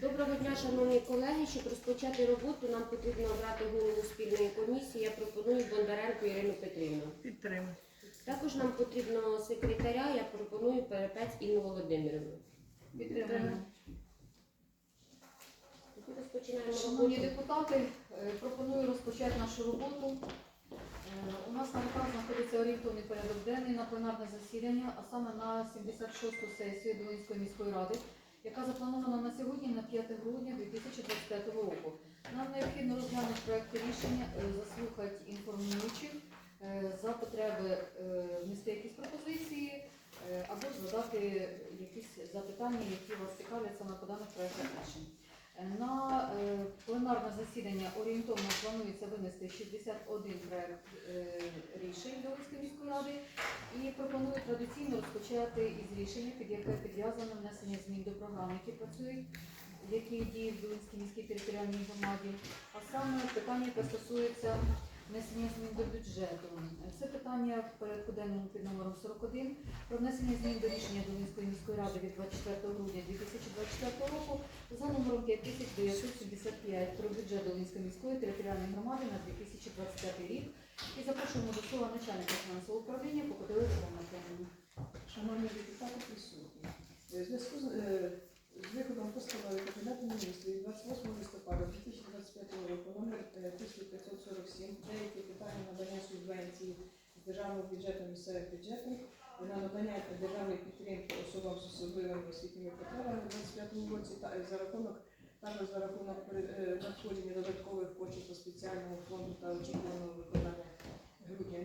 Доброго дня, шановні колеги. Щоб розпочати роботу, нам потрібно обрати голову спільної комісії. Я пропоную Бондаренко Ірину Петрівну. Підтримую. Також нам потрібно секретаря. Я пропоную Перепець Інну Володимирівну. Підтримую. Розпочинаємо Шановні роботу. депутати, е, пропоную розпочати нашу роботу. Е, У нас на руках знаходиться орієнтовний порядок денний на пленарне засідання, а саме на 76-ту сесію Долинської міської ради, яка запланована на сьогодні на 5 грудня 2025 року. Нам необхідно розглянути проєкт рішення, е, заслухати інформуючих е, за потреби е, внести якісь пропозиції або задати якісь запитання, які вас цікавляться на поданих проєктах рішень. На е, пленарне засідання орієнтовно планується винести 61 проект е, рішень Долинської міської ради і пропоную традиційно розпочати із рішення, під яке підв'язано внесення змін до програм, які працюють, які діють в Долинській міській територіальній громаді, а саме питання, яке стосується внесення змін до бюджету. Це питання в порядку денному під номером 41 про внесення змін до рішення Долинської міської ради від 24 грудня 2024 року за номером 5975 про бюджет Долинської міської територіальної громади на 2025 рік. І запрошуємо до слова начальника фінансового управління по Любов Матвіївну. Шановні депутати присутні. Е, В зв'язку з, е, виходом постанови Кабінету міністрів 28 листопада 2025 року номер е, 1547 деякі питання надання субвенції з державного бюджету місцевих бюджетів на надання державної підтримки особам з особливими освітніми потребами у 2025 році та е, за рахунок також за рахунок е, надходження додаткових коштів по спеціальному фонду та очікуваного виконання грудня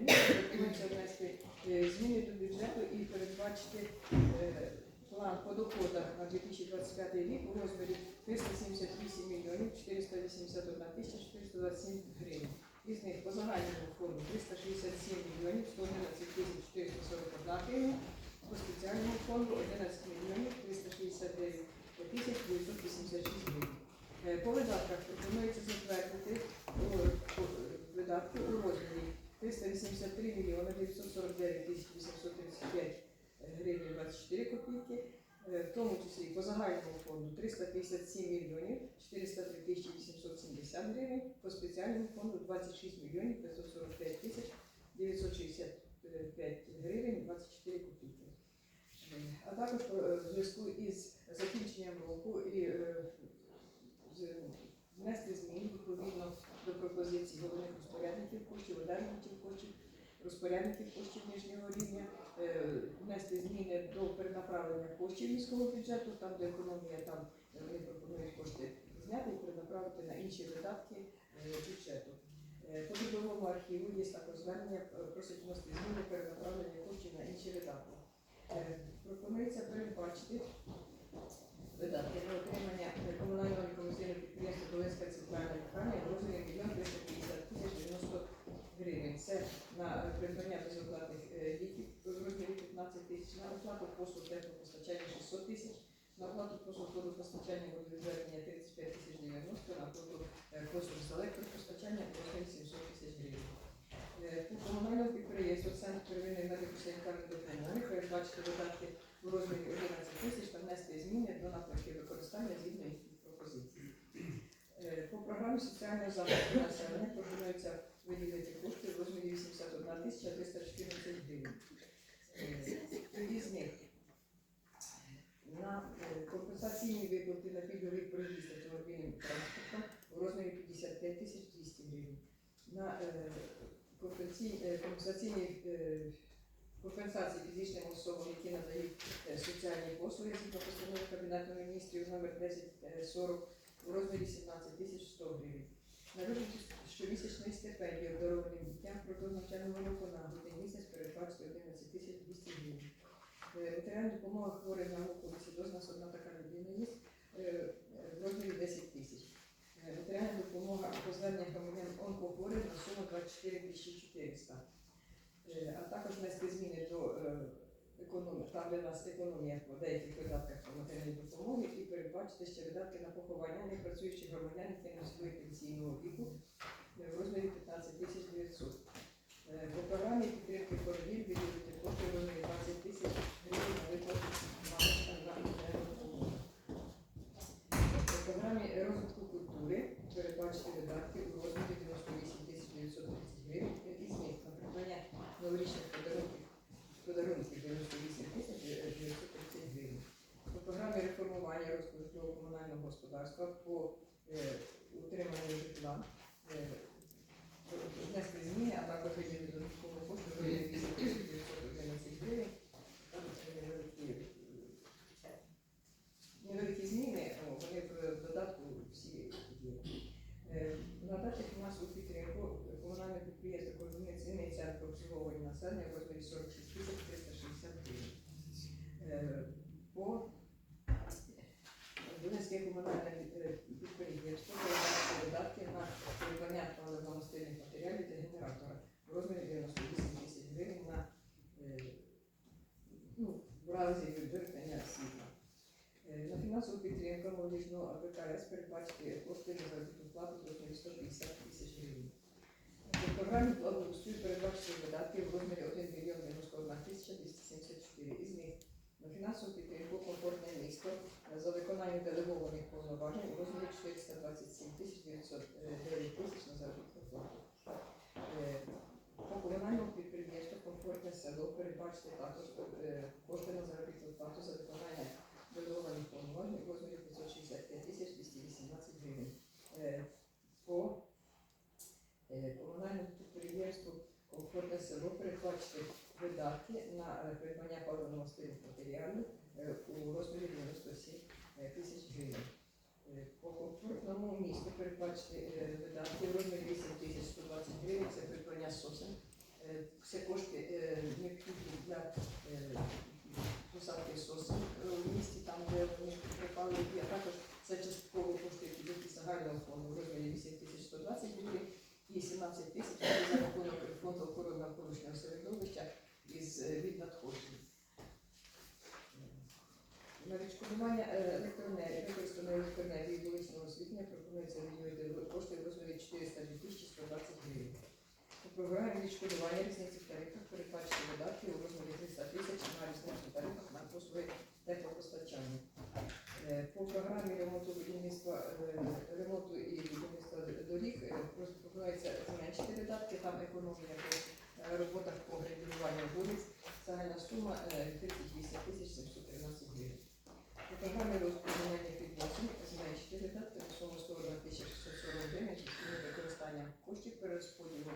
місяця внести е, зміни до бюджету і передбачити е, план по доходах на 2025 рік у розмірі 378 мільйонів 481 тисяча 427 гривень. Із них по загальному фонду 367 мільйонів 111 тисяч 441 гривень, по спеціальному фонду 11 мільйонів 369 тисяч 986 гривень. По видатках пропонується затвердити о, о, видатки у розмірі 383 мільйони 949 тисяч 835 гривень 24 копійки, в тому числі по загальному фонду 357 мільйонів 403 тисячі 870 гривень, по спеціальному фонду 26 мільйонів 545 тисяч 965 гривень 24 копійки. Е, А також е, в зв'язку із закінченням року і е, внести змін відповідно до пропозицій головних розпорядників коштів, одержувачів коштів, розпорядників коштів нижнього рівня, е, внести зміни до перенаправлення коштів міського бюджету, там де економія, там е, вони пропонують кошти зняти і перенаправити на інші видатки е, бюджету. Е, По трудовому архіву є також звернення, е, просять внести зміни перенаправлення коштів на інші видатки. Е, Пропонується передбачити видатки на отримання е, комунального некомерційного підприємства Долинська центральна лікарня в розмірі 1 350 тисяч 90 гривень. Це на е, придбання безоплатних е, ліків в розмірі 15 тисяч, на оплату послуг теплопостачання 600 тисяч, на оплату послуг водопостачання водовідведення 35 тисяч 90, на оплату е, послуг з електропостачання в 700 тисяч гривень. Е, По комунальному підприємству Центр первинної медико-санітарної допомоги передбачити видатки у розмірі 11 тисяч та внести зміни до напрямків використання згідно їхніх пропозицій. Е, По програмі соціального захисту населення пропонується виділити кошти в розмірі 81 тисяча 314 гривень. Е, Із них на е, компенсаційні виплати на пільговий проїзд автомобільним транспортом у розмірі 55 тисяч 200 гривень. На е, компенсаційні, е, компенсаційні е, компенсації фізичним особам, які надають е, соціальні послуги згідно постанови Кабінету міністрів номер 1040 у розмірі 17 тисяч 100 гривень. На виплату щомісячної стипендії обдарованим дітям впродовж навчального року на грудний місяць передбачити 11 тисяч 200 гривень. Е, Матеріальна допомога хворим на онколісідоз, у нас одна така людина є, е, в розмірі 10 тисяч. Е, Матеріальна допомога по зверненням громадян онкохворих на суму 24 тисячі 400. Е, А також внести зміни до е, економії, там де нас економія по деяких видатках по матеріальній допомоги і передбачити ще видатки на поховання непрацюючих громадян, які не свої пенсійного віку в розмірі 15 тисяч 900. Е, По програмі підтримки породіль виділити кошти розмірі 20 тисяч гривень на виплату бабушкам на матеріальну допомогу. По передбачити видатки у розмірі 98 тисяч 930 гривень із них на придбання новорічних подарунків подарунків 98 тисяч 930 гривень. По програмі реформування розвитку житлово-комунального господарства по е, утриманню житла е, внести зміни, а також виділити в розмірі 8 911 гривень. Невеликі, зміни, вони в додатку всі є. Е, Надати фінансову підтримку комунальне підприємство Координаційний центр обслуговування населення в розмірі 46 360 гривень. По Донецьке комунальне е, підприємство передбачити видатки на придбання паливно-мастильних матеріалів для генератора в розмірі 98 тисяч гривень на, е, ну, в разі виникнення світла. Е, На фінансову підтримку молодіжного АПКС на заробітну плату в розмірі 150 тисяч гривень. По програмі благоустрою передбачити видатки в розмірі 1 мільйон 91 тисяча 274. Із них на фінансову підтримку комфортне місто е, за виконання делегованих повноважень у розмірі 427 тисяч 909 тисяч на заробітну плату. Е, По комунальному підприємству комфортне село передбачити також е, кошти на заробітну плату за виконання делегованих повноважень у розмірі 565 тисяч 218 гривень. Е, По е, комунальному підприємству комфортне село передбачити видатки на е, придбання паливно-мастильних матеріалів е, у розмірі 97 е, тисяч гривень. Е, По комфортному місту передбачити е, видатки в розмірі 8 тисяч 120 гривень, це придбання сосен. Е, Все кошти е, необхідні для е, посадки сосен е, в місті, там, де вони припали, а також це частково кошти, які йдуть із загального фонду в розмірі 8 тисяч 120 гривень і 17 тисяч за рахунок фонду охорони навколишнього середовища із е, від надходжень. На відшкодування е, електроенергії, використаної електроенергії вуличного освітлення пропонується виділити кошти в розмірі 402 тисячі 120 гривень. У програмі відшкодування різниці в тарифах передбачити видатки у розмірі 300 тисяч на різницю в тарифах на послуги теплопостачання. Е, По програмі ремонту будівництва е, ремонту і будівництва доріг е, просто пропонується зменшити видатки, там економія по е, роботах по грейдеруванню вулиць. Загальна сума е, 38 тисяч 713 гривень. По програмі розподілення відносин зменшити видатки на суму 101 тисяч 640 гривень частини використання коштів перерозподілу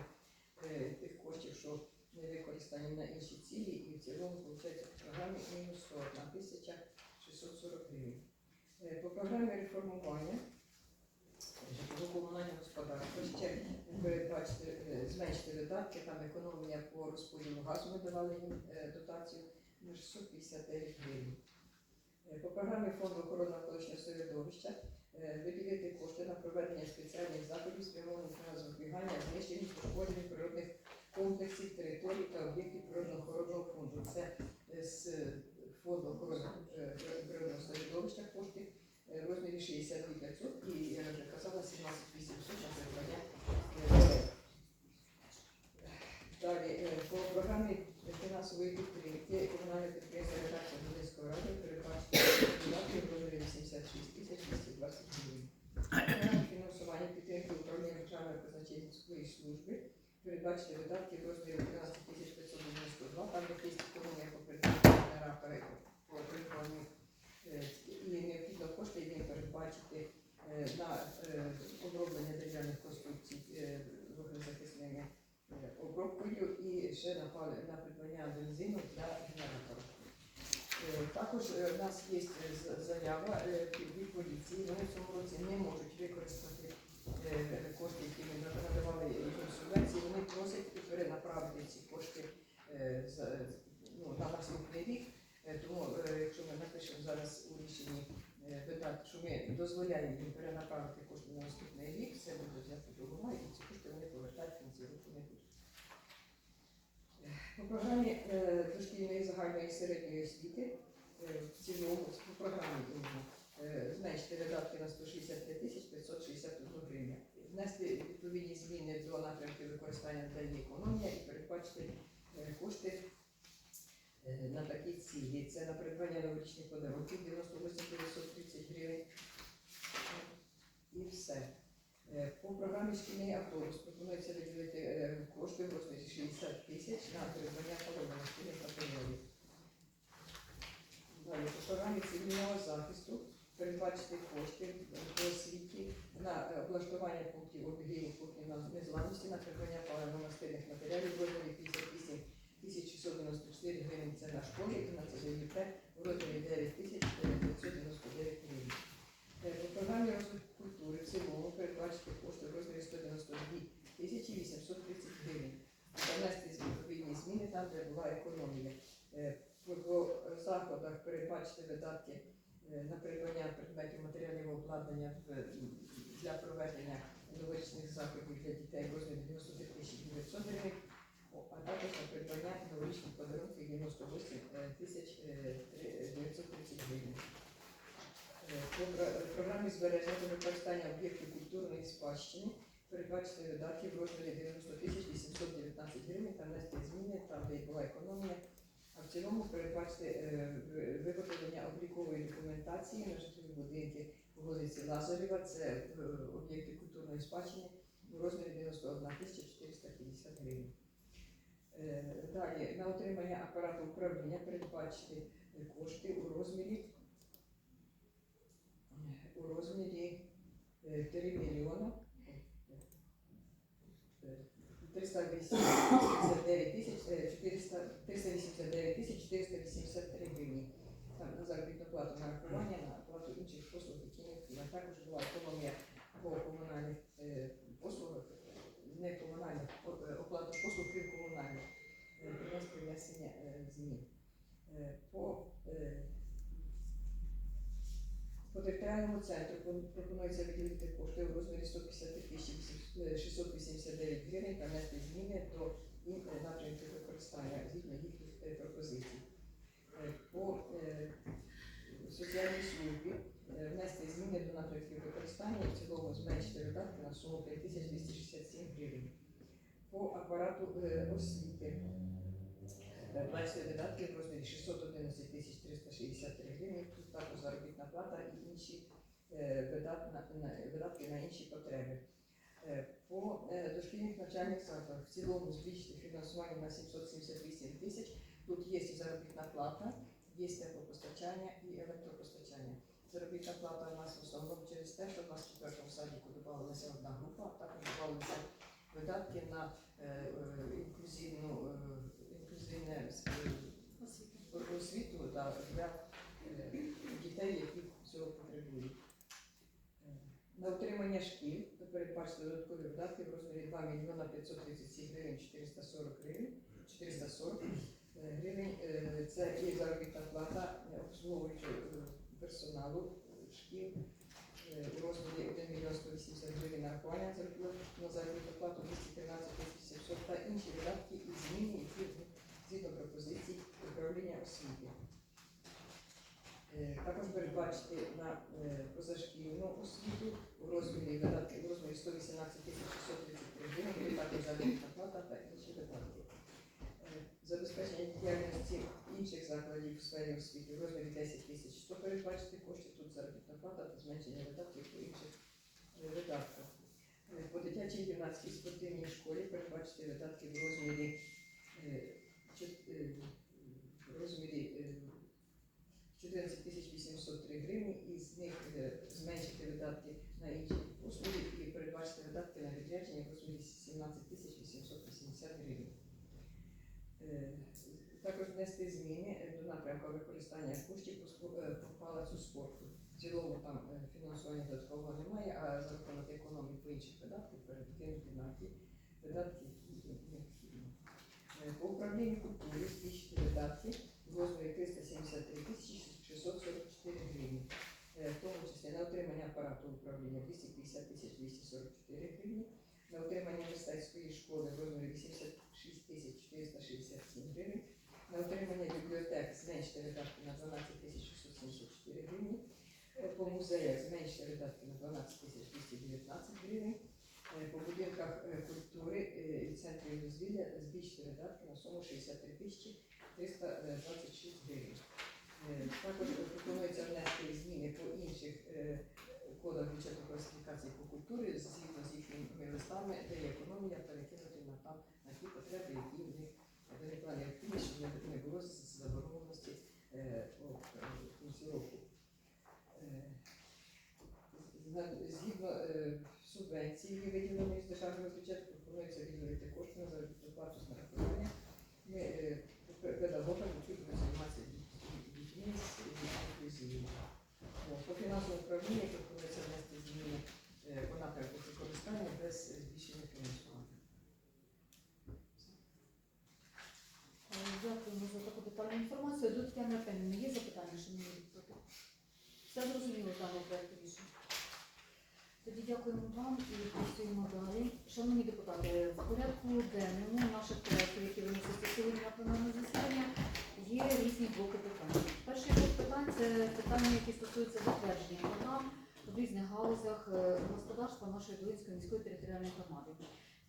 е, тих коштів, що не використані на інші цілі, і в цілому виходить в програмі мінус 41 тисяча 640 гривень. Е, По програмі реформування житлово-комунального господарства ще передбачити, е, зменшити видатки, там економія по розподілу газу, ми давали їм е, дотацію на 659 гривень. Е, По програмі фонду охорони навколишнього середовища виділити кошти на проведення спеціальних заходів, спрямованих на запобігання знищення пошкоджень природних комплексів, територій та об'єктів природно-охоронного фонду. Це з фонду охорони природного середовища кошти е, в розмірі 62 500 і, я вже казала, 17 800 на придбання е, дерев. Далі, е, по програмі фінансової підтримки комунальне підприємство редакція Донецької ради передбачити видатки в розмірі 86 тисяч 220 гривень. Програма фінансування підтримки управління державної казначейської служби передбачити видатки в розмірі 13 тисяч 592, там якісь економія по придбанню генератора і по придбанню і необхідно кошти їм передбачити е, на е, оброблення дерев'яних конструкцій вогнезахисними е, обробкою і ще на, придбання бензину для генератора. Також в нас є заява від поліції. Вони в цьому році не можуть використати е, кошти, які ми надавали їм субвенції. Вони просять перенаправити ці кошти е, з- ну, на наступний рік. Е, Тому, е, якщо ми напишемо зараз у рішенні е, видатки, дозволяємо їм перенаправити кошти на наступний рік, все буде взято до уваги, і ці кошти вони повертати в не будуть. Е, По програмі е, дошкільної загальної середньої освіти е, в цілому по програмі е, зменшити видатки на 165 тисяч 561 гривня. Внести відповідні зміни до напрямків використання для економія і передбачити е, кошти е, на такі цілі. Це на придбання новорічних подарунків 98 930 гривень. І все. Е, програмі шкільний автобус пропонується виділити е, кошти в розмірі 60 тисяч на придбання паливних шкільних матеріалів. Далі, по програмі цивільного захисту передбачити кошти по освіті на е, облаштування пунктів обігріву на незламності на придбання паливно-мастильних матеріалів в розмірі 58 тисяч 694 гривень. Це на школі і на ЦЗЮП в розмірі 9 тисяч 999 гривень. Е, По програмі розвитку культури в цілому передбачити кошти в розмірі 192 тисячі 830 гривень. А внести відповідні зміни там, де була економія. Е, По по заходах передбачити видатки е, на придбання предметів матеріального обладнання для проведення новорічних заходів для дітей в розмірі 93 тисяч 900 гривень, а також на придбання новорічних подарунків 98 е, тисяч е, 930 гривень. Е, По програмі збереження та використання об'єктів культурної спадщини передбачити видатки в розмірі 90 тисяч 819 гривень та внести зміни там, де була економія. А в цілому передбачити е, виготовлення облікової документації на житлові будинки по вулиці Лазарєва, це е, об'єкти культурної спадщини в розмірі 91 тисяча 450 гривень. Далі на отримання апарату управління передбачити кошти у розмірі у розмірі е, 3 мільйона е, 389 тисяч е, 400 389 тисяч 483 гривні. Там на заробітну плату нарахування, на оплату інших послуг, які. Також була економія по комунальних е, послугах, не комунальних, е, оплату послуг крім комунальних, е, без принесення е, змін. Е, По е, по територіальному центру пропонується виділити кошти у розмірі 150 тисяч 689 гривень та внести зміни до е, напрямків використання згідно їхніх е, пропозицій. Е, По соціальній службі внести зміни до напрямків використання і в цілому зменшити видатки на суму 5267 гривень. По апарату освіти Е, Внести видатки в розмірі 611 363 гривні, тут також заробітна плата і інші е, видат- на- на- видатки на інші потреби. Е, По е, дошкільних навчальних закладах в цілому збільшити фінансування на 778 тисяч. Тут є заробітна плата, є теплопостачання і електропостачання. Заробітна плата у нас в основному через те, що в нас в четвертому садіку додавалася одна група, а також додавалися видатки на е, е, інклюзивну е, інклюзивне е, Освіта. освіту да, для е, дітей, які цього потребують. Е, На утримання шкіл передбачити додаткові видатки в розмірі 2 мільйона 537 гривень 440 гривень. 440 е, гривень. Е, Це і заробітна плата е, обслуговуючого персоналу шкіл у розмірі 1 мільйон 180 гривень нарахування на заробітну плату 213 тисяч 700 та інші видатки і зміни, які згідно пропозицій управління освіти. Також передбачити на позашкільну освіту у розмірі видатки у розмірі 118 тисяч 633 гривень, також заробітна плата та інші видатки. Е, Забезпечення діяльності інших закладів в сфері освіти в розмірі 10 тисяч 100 передбачити кошти, тут заробітна плата та зменшення видатків по інших е, видатках. Е, По дитячій юнацькій спортивній школі передбачити видатки в розмірі е, чот- е, в розмірі е, 14 тисяч 803 гривні, і з них е, зменшити видатки на інші послуги і передбачити видатки на відрядження в розмірі 17 тисяч 880 гривень. Е, Також внести зміни е, до напрямку використання коштів по е, палацу спорту. В цілому там е, фінансування додаткового немає, а за рахунок по інших видатків перекинути на ті видатки, які необхідні. По управлінню культури збільшити видатки в розмірі 373 644 гривні. В тому числі на отримання апарату управління 250 244 гривні, на отримання мистецької школи в розмірі 86 тисяч 467 гривень, на отримання бібліотек зменшити видатки на 12 тисяч 674 гривні, по музеях зменшити видатки на 12 тисяч 219 гривень, Е, по будинках е, культури е, і центрів дозвілля збільшити видатки на суму 63 тисячі 326 гривень. Також пропонується внести зміни по інших кодах бюджету класифікації по культурі згідно з їхніми листами, де є економія перекинути на там на ті потреби, які в них виникла необхідність, щоб не- не було з- заборгованості е, по е, кінці року. Е, зна- Згідно е, субвенції, виділеної з державного бюджету, пропонується виділити кошти на заробітну плату з нарахування. Е, пе- педагогам, які будуть займатися дітьми- з інклюзією. По фінансовому управлінню пропонується внести зміни е, по напрямку використання без збільшення фінансування. Е, Дякуємо за таку детальну інформацію. До Тетяни Артемівни є запитання, шановні депутати? Все зрозуміло з даного проекту рішення. Тоді дякуємо вам і працюємо далі. Шановні депутати, в порядку денному наших проєктів, які виносяться сьогодні на пленарне засідання, є різні блоки питань. Перший блок питань це питання, які стосуються затвердження програм в різних галузях е, господарства нашої Долинської міської територіальної громади.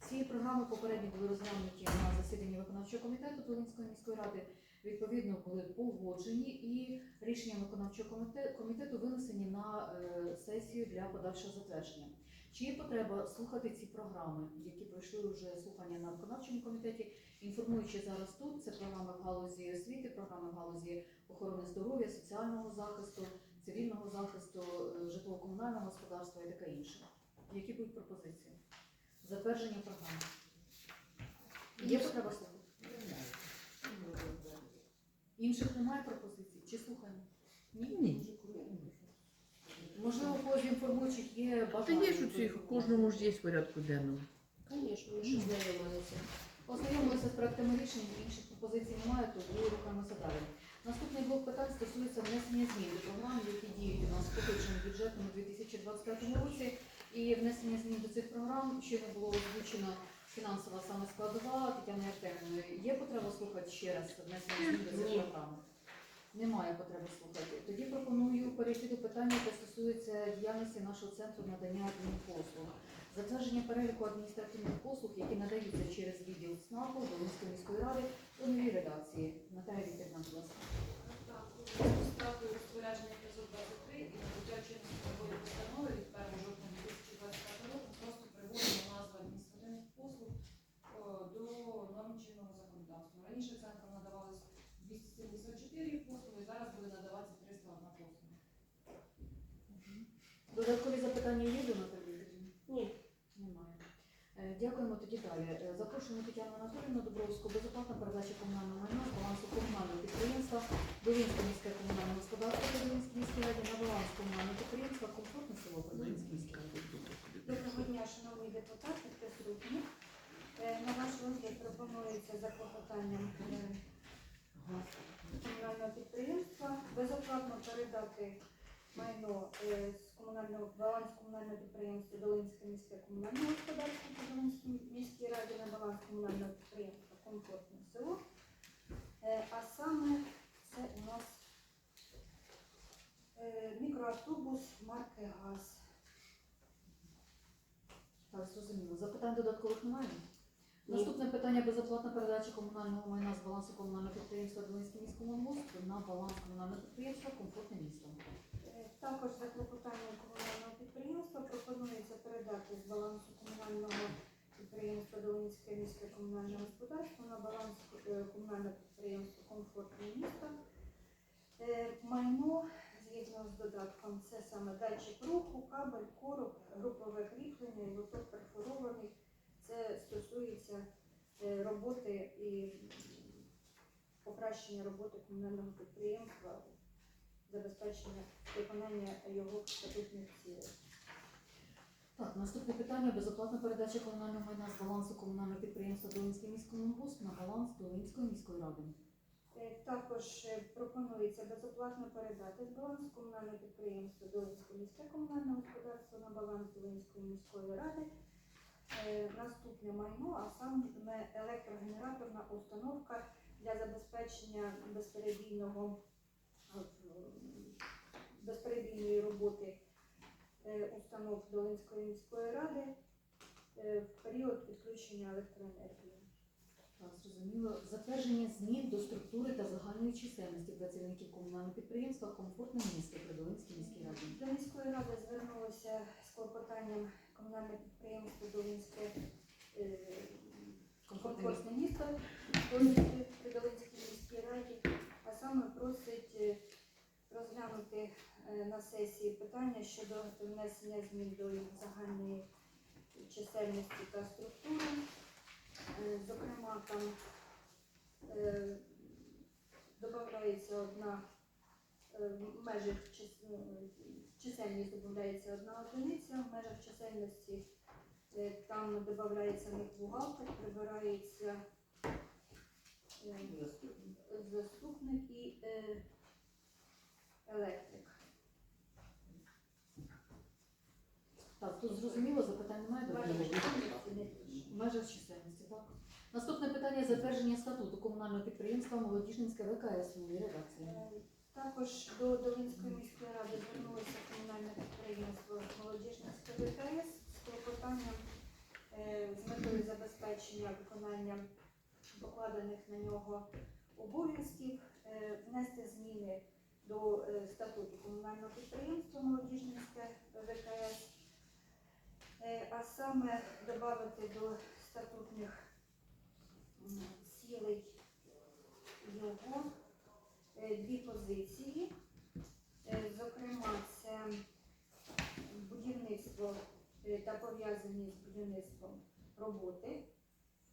Ці програми попередньо були розглянуті на засіданні виконавчого комітету Долинської міської ради. Відповідно, були погоджені і рішення виконавчого комітету винесені на е, сесію для подальшого затвердження. Чи є потреба слухати ці програми, які пройшли вже слухання на виконавчому комітеті, інформуючи зараз тут, це програми в галузі освіти, програми в галузі охорони здоров'я, соціального захисту, цивільного захисту, е, житлово-комунального господарства і таке інше. Які будуть пропозиції? Затвердження програми. Є потреба слухати? Інших немає пропозицій? Чи слухаємо? Ні. Ні. Можливо, у когось інформуючих є Та бажання. є ж у цих, кожному ж є в порядку денному. Звісно, ми ж знайомилися. Ознайомилися з проектами рішень, інших пропозицій немає, то тому рухаємося далі. Наступний блок питань стосується внесення змін до програм, які діють у нас поточним бюджетом у 2025 році. І внесення змін до цих програм щойно було озвучено фінансова саме складова Тетяни Артемівної. Є потреба слухати ще раз внесення змін до Ні. цих програм? Немає потреби слухати. Тоді пропоную перейти до питання, яке стосується діяльності нашого центру надання адмінпослуг. Затвердження переліку адміністративних послуг, які надаються через відділ СНАПу Волинської міської ради у новій редакції. Наталія Вікторівна, будь ласка. Так, у стату розпорядження 523 і набуття чинності нової постанови від 1 жовтня 2025 року просто приводимо назву адміністративних послуг о, до норм чинного законодавства. Раніше центром надавалось 274 послуги, зараз буде надаватися 301 послуга. Додаткові запитання є до Наталії? Ні. Немає. Е, Дякуємо тоді далі. Е, Запрошуємо Тетяну Анатолійовну Дубровську, безоплатна передача комунального майна з балансу комунального підприємства Долинське міське комунальне господарство Долинській міській раді на баланс комунального підприємства Комфортне село Долинській міській раді. Доброго дня, шановні депутати, присутні. Е, На ваш розгляд пропонується за клопотанням е, комунального підприємства безоплатно передати майно е, з комунального баланс комунального підприємства Долинське міське комунальне господарство по Долинській міській раді на баланс комунального підприємства Комфортне село. Е, А саме це у нас е, мікроавтобус марки ГАЗ. Так, зрозуміло. Запитань додаткових немає? Ні. Наступне питання безоплатна передача комунального майна з балансу комунального підприємства Долинський міський господарство на баланс комунального підприємства Комфортне місто. Також за клопотанням комунального підприємства пропонується передати з балансу комунального підприємства Долинське міське комунальне господарство на баланс е, комунального підприємства Комфортне місто. Е, Майно згідно з додатком це саме датчик руху, кабель, короб, групове кріплення і лоток перфорований. Це стосується е, роботи і покращення роботи комунального підприємства забезпечення виконання його статутних цілей. Так, наступне питання безоплатна передача комунального майна з балансу комунального підприємства Долинський міський госп на баланс Долинської міської ради. Е, Також е, пропонується безоплатно передати з балансу комунального підприємства Долинське міське комунальне господарство на баланс Долинської міської ради. Е, Наступне майно, а саме електрогенераторна установка для забезпечення безперебійного безперебійної роботи е, установ Долинської міської ради е, в період відключення електроенергії. Зрозуміло. Затвердження змін до структури та загальної чисельності працівників комунального підприємства Комфортне місто при Долинській міській раді. До міської ради звернулося звернулося з клопотанням комунальне підприємство Долинське е, Комфортне місто при Долинській міській раді, саме просить е, розглянути е, на сесії питання щодо внесення змін до загальної чисельності та структури. Е, Зокрема, там додається одна в межах ну, чисельність додається одна одиниця, в межах чисельності там додається них бухгалтер, прибирається заступник і е, електрик. Так, тут зрозуміло, запитань немає до В межах чисельності так. Наступне питання затвердження статуту комунального підприємства Молодіжницьке ВКС новій редакції. Е, Також до Долинської міської ради звернулося комунальне підприємство Молодіжницьке ВКС з клопотанням е, з метою забезпечення виконання покладених на нього обов'язків, е, внести зміни до е, статуту комунального підприємства Молодіжницьке ВКС, е, а саме додати до статутних цілей його дві позиції. Зокрема, це будівництво та пов'язані з будівництвом роботи,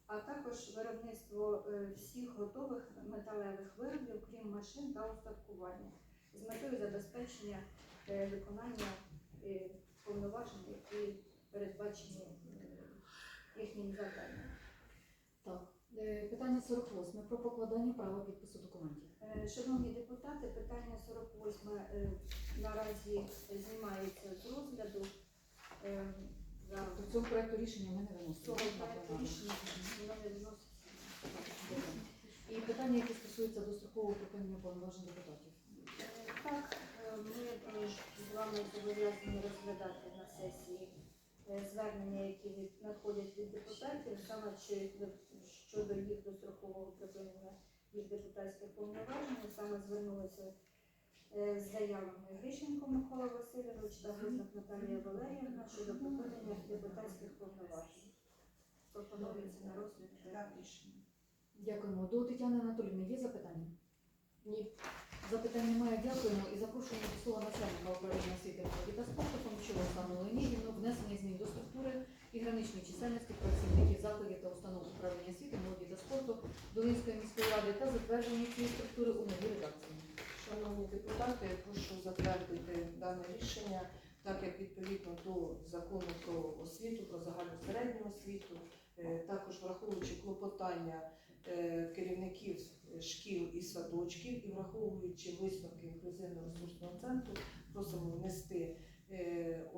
а також виробництво е, всіх готових металевих виробів, крім машин та устаткування, з метою забезпечення е, виконання е, повноважень, які передбачені їхнім завданням. Так. Питання 48. Про покладання права підпису документів. Шановні депутати, питання 48 е, наразі знімається з розгляду. За Тобто цього проекту рішення ми не виносимо. І питання, які стосуються дострокового припинення повноважень депутатів. Так, е, ми е, з вами зобов'язані розглядати на сесії е, звернення, які надходять від депутатів, саме щодо їх дострокового припинення їх депутатських повноважень. Саме звернулися з заявами Грищенко Микола Васильович та Гризник Наталія Валеріївна щодо припинення депутатських повноважень. Пропонується на розгляд проект рішення. Дякуємо. До Тетяни Анатоліївни є запитання? Ні. Запитань немає, дякуємо. І запрошуємо до слова начальника управління освіти молоді та спорту Фомчова Оксану Леонідівну, внесення змін до структури і граничної чисельності працівників закладів та установ управління освіти, молоді та спорту Долинської міської ради та затвердження цієї структури у новій редакції. Шановні депутати, я прошу затвердити дане рішення, так як відповідно до закону про освіту, про загальну середню освіту, е, також враховуючи клопотання е, керівників шкіл і садочків і враховуючи висновки інклюзивно-ресурсного центру, просимо внести е,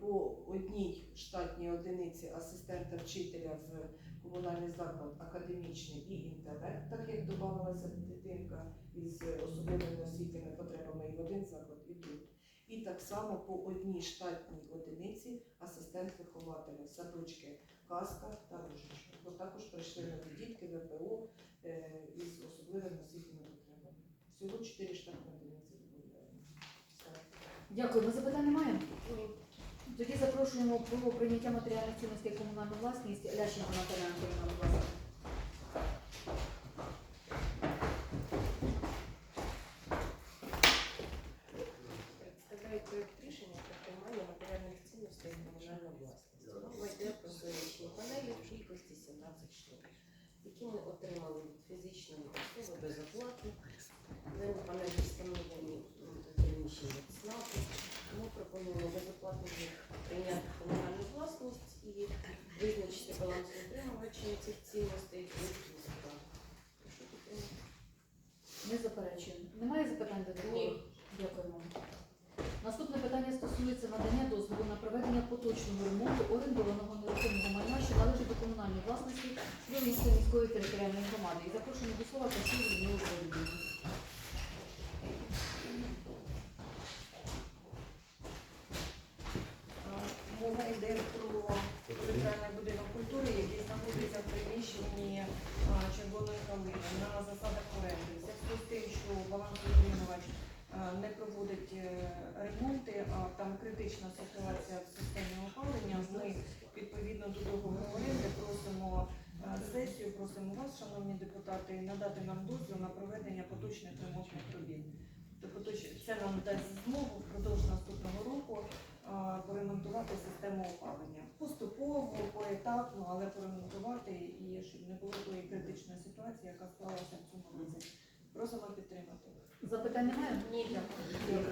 по одній штатній одиниці асистента вчителя в комунальний заклад академічний і інтелект, так як додавалася дитинка із особливими освітніми потребами і в один заклад, і тут. І так само по одній штатній одиниці асистент вихователя, садочки Казка та Рожичка. Бо також прийшли нові дітки ВПО е, із особливими освітніми потребами. Всього 4 штатні одиниці додаємо. Дякуємо. Запитань немає? Тоді запрошуємо про прийняття матеріальних цінностей комунальну власність Лященко Наталя Анатоліївна, будь ласка. Представляю проект рішення про приймання матеріальних цінностей в комунальну власність. Мова йде про сонячні панелі в кількості 17 штук, які ми отримали від фізичної особи безоплатно. Дані панелі встановлені в приміщенні ЦНАПу. Ми пропонуємо безоплатно їх прийняти в комунальну власність і визначити балансоутримувачем цих цінностей. Прошу підтримати. Не заперечуємо. Немає запитань до того? Ні. Дякуємо. Наступне питання стосується надання дозволу на проведення поточного ремонту орендованого нерухомого майна, що належить до комунальної власності до міської територіальної громади. І запрошуємо до слова Касію Людмилу Володимирівну. Мова йде про територіальний будинок культури, який знаходиться в приміщенні а, червоної калини на засадах оренди. В зв'язку з тим, що балансоутримувач а, е, не проводить е, ремонти, а там критична ситуація в системі опалення. Ми відповідно до договору оренди просимо е, сесію, просимо вас, шановні депутати, надати нам дозвіл на проведення поточних ремонтних робіт. Тобто це нам дасть змогу впродовж наступного року е, поремонтувати систему опалення. Поступово, поетапно, але поремонтувати і щоб не було тої критичної ситуації, яка склалася в цьому році. Просимо підтримати. Запитань немає? Ні. Дякую.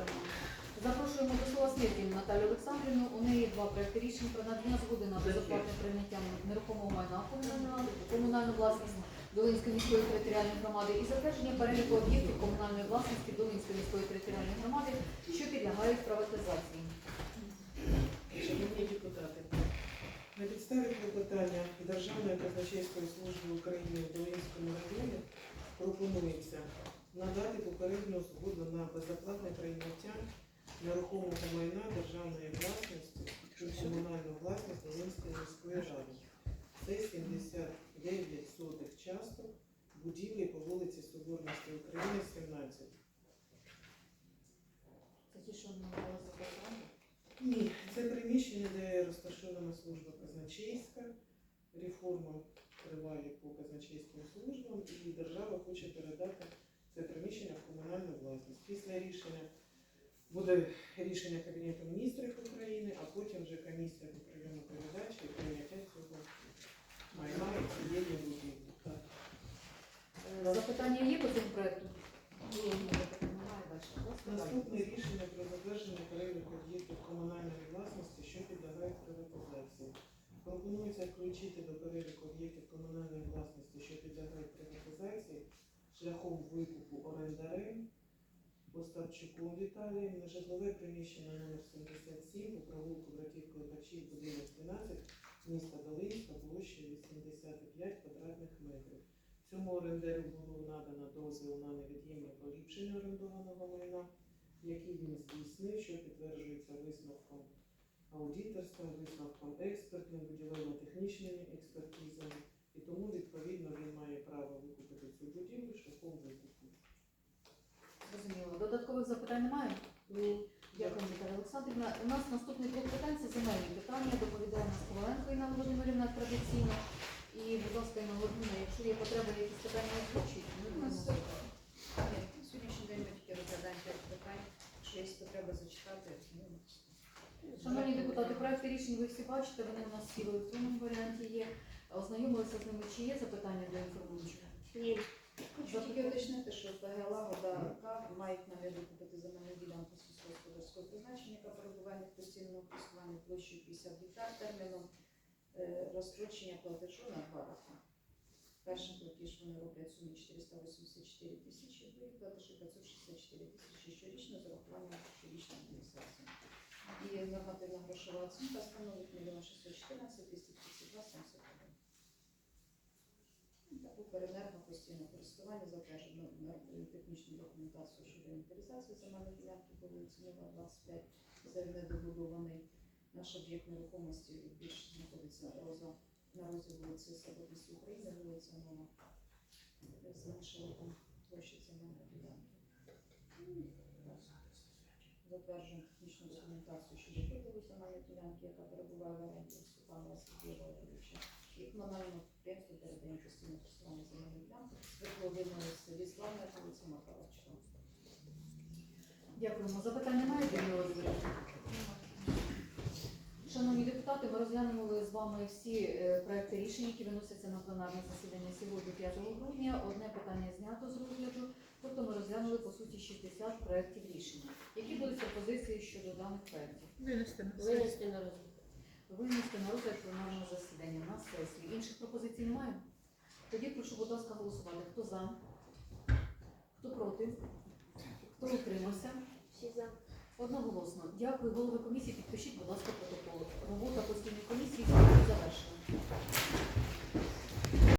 Запрошуємо до слова Свєтліну Наталію Олександрівну. У неї два проекти рішень про надання згоди на безоплатне прийняття нерухомого майна комунальну, власність Долинської міської територіальної громади і затвердження переліку об'єктів комунальної власності Долинської міської територіальної громади, що підлягають приватизації. Шановні депутати, на підставі клопотання Державної казначейської служби України в Долинському районі пропонується надати попередню згоду на безоплатне прийняття нерухомого майна державної власності у комунальну власність Долинської міської ради. Це 79 сотих часток будівлі по вулиці Соборності України, 17. Це ті, що надали за програму. Ні, це приміщення, де розташована служба казначейська. Реформа триває по казначейським службам, і держава хоче передати це приміщення в комунальну власність. Після рішення буде рішення Кабінету міністрів України, а потім вже комісія по прийому передачі і прийняття цього майна і цієї будівлі. Е, Запитання є по цьому ласка. Наступне рішення про затвердження переліку об'єктів комунальної власності, що підлягають приватизації. Пропонується включити до переліку об'єктів комунальної власності, що підлягають приватизації, шляхом викупу орендарем Остапчуком на житлове приміщення номер 77 по провулку братів Клепачів, будинок 13, міста Долинська, площею 85 квадратних метрів. Цьому орендарю було надано дозвіл на невід'ємне поліпшення орендованого майна, який він здійснив, що підтверджується висновком аудиторським, висновком експертним, будівельно-технічними експертизами. І тому, відповідно, він має право викупити цю будівлю шляхом викупу. Зрозуміло. Додаткових запитань немає? Ні. Дякую, Наталя Олександрівна. У нас наступний блок питань це земельні питання. Доповідає нас Коваленко Інна Володимирівна традиційно. І, будь ласка, Інна Володимирівна, якщо є потреба якісь питання озвучити, ми У нас будемо. Ні, на сьогоднішній день ми тільки розглядаємо п'ять питань. Якщо є потреба зачитати, ну, Шановні депутати, проекти рішень ви всі бачите, вони у нас всі в електронному варіанті є. Ознайомилися з ними. Чи є запитання до інформуючого? Ні. Хочу тільки уточнити, що ПГ Лагода мають намір викупити земельну ділянку сільськогосподарського призначення, яка перебуває в постійному користуванні площею 50 гектар терміном е, розстрочення платежу на два роки. Перший платіж вони роблять сумі 484 тисячі, другі платежі 564 тисячі щорічно з урахуванням щорічної індексації. І нормативна грошова оцінка становить 1 614 232 71. Таку перенервно постійне користування затверджено на технічну документацію щодо інвентаризації земельної ділянки по вулиці Нова 25, це недобудований наш об'єкт нерухомості більш знаходиться на розі вулиці Соборності України, вулиця Нова, зменшили там площі земельної ділянки. Затверджуємо технічну документацію щодо поділу земельної ділянки, яка перебуває в оренді Степана Сергія Валерійовича. І комунальному підприємству передаємо постійне користування земельної ділянки світловидної селі Славне, вулиця Макаровича. Дякуємо. Запитань немає до Володимирівна? Шановні депутати, ми розглянули з вами всі е, проекти рішень, які виносяться на пленарне засідання сьогодні, 5 грудня. Одне питання знято з розгляду, тобто ми розглянули по суті 60 проєктів рішень. Які будуть пропозиції щодо даних проєктів? Винести на сесію. Винести на розгляд. Винести на розгляд пленарного засідання на сесію. Інших пропозицій немає? Тоді прошу, будь ласка, голосувати. Хто за? Хто проти? Хто утримався? Всі за. Одноголосно. Дякую, голови комісії. Підпишіть, будь ласка, протокол. Робота постійної комісії завершена.